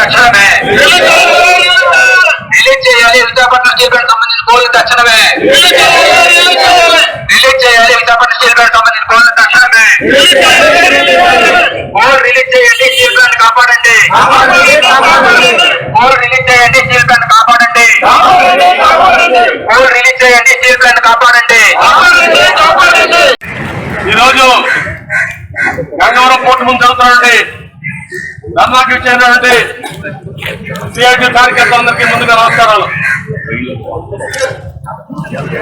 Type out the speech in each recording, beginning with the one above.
తక్షణమే. రిలీజ్ చేయాలి Visakhapatnam steel plant సంబంధించిన కోళ్ళు తక్షణమే. రిలీజ్ చేయాలి విశాఖపట్నం స్టీల్ ప్లాంట్ సంబంధించిన కోళ్ళు తక్షణమే. కోల్ రిలీజ్ చేయండి స్టీల్ ప్లాంట్ కాపాడండి. కోల్ రిలీజ్ చేయండి స్టీల్ ప్లాంట్ కాపాడండి. కోల్ రిలీజ్ చేయండి స్టీల్ ప్లాంట్ కాపాడండి. ఈరోజు గంగవరం పోర్టు ముందు జరుగుతున్నటువంటి ధర్నాకి ఇచ్చేటువంటి సిఐటి కార్యకర్తలందరికీ ముందుగా నమస్కారాలు.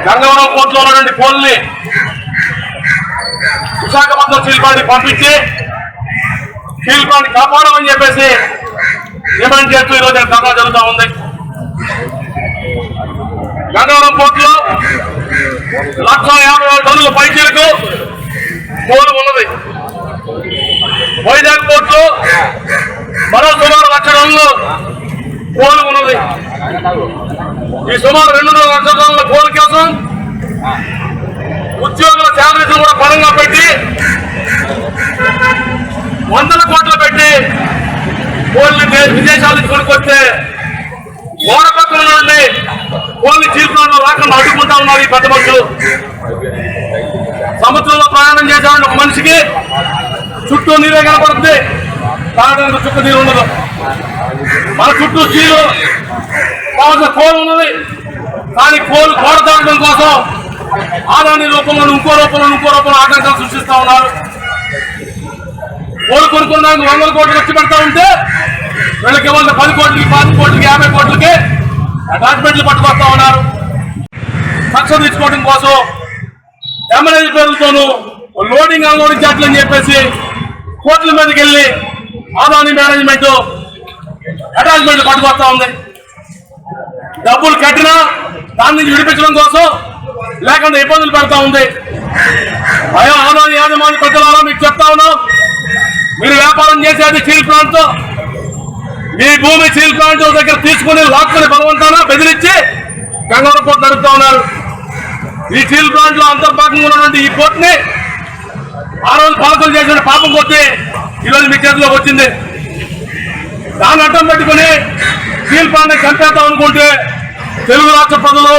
గంగవరం కోర్టులో ఉన్నటువంటి పోల్ని విశాఖపట్నం స్టీల్ పంపించి స్టీల్ కాపాడమని చెప్పేసి డిమాండ్ చేస్తూ ఈరోజు ధర్నా జరుగుతూ ఉంది. గంగవరం పోర్టులో లక్ష యాభై వేల టన్నుల పైచీలకు కోలు ఉన్నది. వైజాగ్ కోర్టులో మరో సుమారు లక్ష టన్నులు కోలు ఉన్నది. ఈ సుమారు రెండున్నర లక్షల కోలు కోసం ఉద్యోగుల శాలరీస్ కూడా పరంగా పెట్టి వందల కోట్లు పెట్టి కోళ్ళని దే- విదేశాల నుంచి కొనుక్కొస్తే గోడ పక్కన నుండి కోళ్ళని చీల్పులను రాకుండా అడ్డుకుంటా ఉన్నారు ఈ పెద్ద మనుషులు. సముద్రంలో ప్రయాణం చేసేవాడు ఒక మనిషికి చుట్టూ నీరే కనపడుతుంది. తాగడానికి చుక్క నీరు ఉండదు. మన చుట్టూ స్టీలు కావాల్సిన కోలు ఉన్నది. కానీ కోలు కోడ తాగడం కోసం ఆదాని రూపంలో ఇంకో రూపంలో ఇంకో రూపంలో ఆటంకాలు సృష్టిస్తా ఉన్నారు. కోలు కొనుక్కోవడానికి వందల కోట్లు ఖర్చు పెడతా ఉంటే వీళ్ళకి ఇవ్వాల్సిన పది కోట్లకి పది కోట్లకి యాభై కోట్లకి అటాచ్మెంట్లు పట్టుకొస్తా ఉన్నారు. కక్ష తీసుకోవడం కోసం ఎమ్మెల్యే పేరుతోనూ లోడింగ్ అన్లోడింగ్ చాట్లు అని చెప్పేసి కోట్ల మీదకి వెళ్ళి ఆదాని మేనేజ్మెంట్ అటాచ్మెంట్ పట్టుకొస్తా ఉంది. డబ్బులు కట్టినా దాని నుంచి విడిపించడం కోసం లేకుండా ఇబ్బందులు పెడతా ఉంది. అయ్యా ఆదాని యాజమాని పెద్దలారా మీకు చెప్తా ఉన్నాం. మీరు వ్యాపారం చేసేది స్టీల్ ప్లాంట్. మీ భూమి స్టీల్ ప్లాంట్ దగ్గర తీసుకుని లాక్కుని బలవంతాన బెదిరించి గంగవరం పోర్టు నడుపుతా ఉన్నారు. ఈ స్టీల్ ప్లాంట్లో అంతర్భాగంగా ఉన్నటువంటి ఈ పోర్ట్ని ఆ రోజు పాలకులు చేసిన పాపం కొట్టి ఈరోజు మీ చేతిలోకి వచ్చింది. దాన్ని అడ్డం పెట్టుకుని స్టీల్ ప్లాంట్ అనుకుంటే తెలుగు రాష్ట్ర ప్రజలు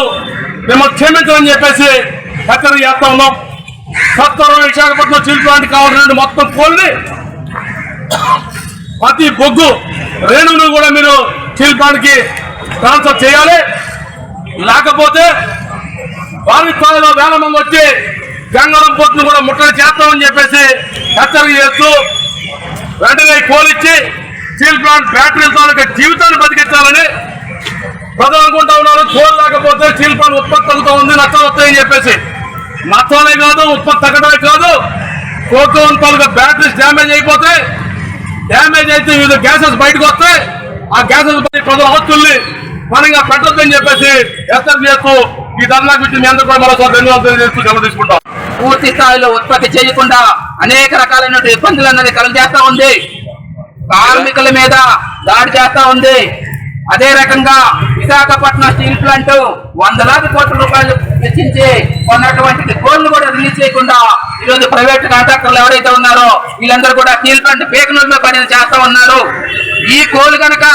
మిమ్మల్ని క్షమించమని చెప్పేసి హెచ్చరిక చేస్తా ఉన్నాం. సత్వరం విశాఖపట్నం స్టీల్ ప్లాంట్ కావాల్సిన మొత్తం కోల్ని ప్రతి బొగ్గు రేణువును కూడా మీరు స్టీల్ ప్లాంట్కి ట్రాన్స్ఫర్ చేయాలి. లేకపోతే వారి స్థాయిలో వేల మంది వచ్చి గంగవరం పోర్టును కూడా ముట్టడి చేస్తామని చెప్పేసి హెచ్చరిక చేస్తూ వెంటనే కోలిచ్చి స్టీల్ ప్లాంట్ బ్యాటరీ తాలూకా జీవితాన్ని బతికించాలని ప్రజలు అనుకుంటా ఉన్నారు. కోల్ లేకపోతే స్టీల్ ప్లాంట్ ఉత్పత్తి తగ్గుతూ ఉంది నష్టాలు వస్తాయని చెప్పేసి. నష్టాలే కాదు ఉత్పత్తి తగ్గడమే కాదు. కోకోన్ తాలూకా బ్యాటరీస్ డ్యామేజ్ అయిపోతే డ్యామేజ్ అయితే వివిధ గ్యాసెస్ బయటకు వస్తాయి. ఆ గ్యాసెస్ పై ప్రజల ఆస్తుల్ని మనగా పెట్టొద్దని చెప్పేసి హెచ్చరిక చేస్తూ ఈ ధర్నా గురించి మీ అందరూ కూడా మరోసారి ధన్యవాదాలు చేస్తూ జమ తీసుకుంటాం. పూర్తి స్థాయిలో ఉత్పత్తి చేయకుండా అనేక రకాలైన ఇబ్బందులు అన్నది కలుగజేస్తా ఉంది. కార్మికుల మీద దాడి చేస్తా ఉంది. అదే రకంగా విశాఖపట్నం స్టీల్ ప్లాంట్ వందలాది కోట్ల రూపాయలు వెచ్చించి కొన్నటువంటి కోళ్ళు కూడా రిలీజ్ చేయకుండా ఈరోజు ప్రైవేట్ కాంట్రాక్టర్లు ఎవరైతే ఉన్నారో వీళ్ళందరూ కూడా స్టీల్ ప్లాంట్ పేకనూరులో పని చేస్తా ఉన్నారు. ఈ కోళ్ళు కనుక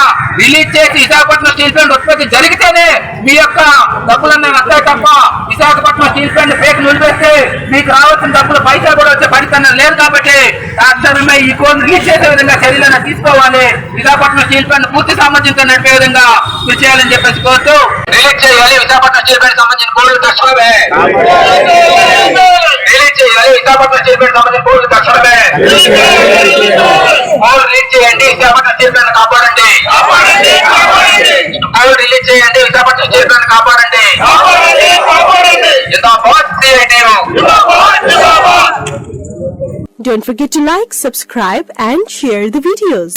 రిలీజ్ చేసి విశాఖపట్నం స్టీల్ ప్లాంట్ ఉత్పత్తి జరిగితేనే మీ యొక్క డబ్బులన్నీ వస్తాయి తప్ప విశాఖపట్నం స్టీల్ ప్లాంట్ పేక నిలిపేస్తే మీకు రావాల్సిన డబ్బులు పైసా కూడా వచ్చే పరిస్థితి లేదు కాబట్టి తక్షణమే ఈ కోడ్ రిలీజ్ చేసే విధంగా చర్యలను తీసుకోవాలి. విశాఖపట్నం స్టీల్ ప్లాంట్ పూర్తి సామర్థ్యంతో నడిపే విధంగా కృషి చేయాలని చెప్పేసి కోరుతూ రిలీజ్ చేయాలి. విశాఖపట్నం స్టీల్ ప్లాంట్ సంబంధించిన కోడ్లు తక్షణమే. రిలీజ్ చేయాలి. విశాఖపట్నం స్టీల్ ప్లాంట్ సంబంధించిన కోడ్లు తక్షణమే. చేయండి విశాఖపట్నం స్టీల్ ప్లాంట్ కాపాడండి కోడ్ రిలీజ్ చేయండి విశాఖపట్నం స్టీల్ ప్లాంట్ కాపాడండి Don't forget to like, subscribe and share the videos.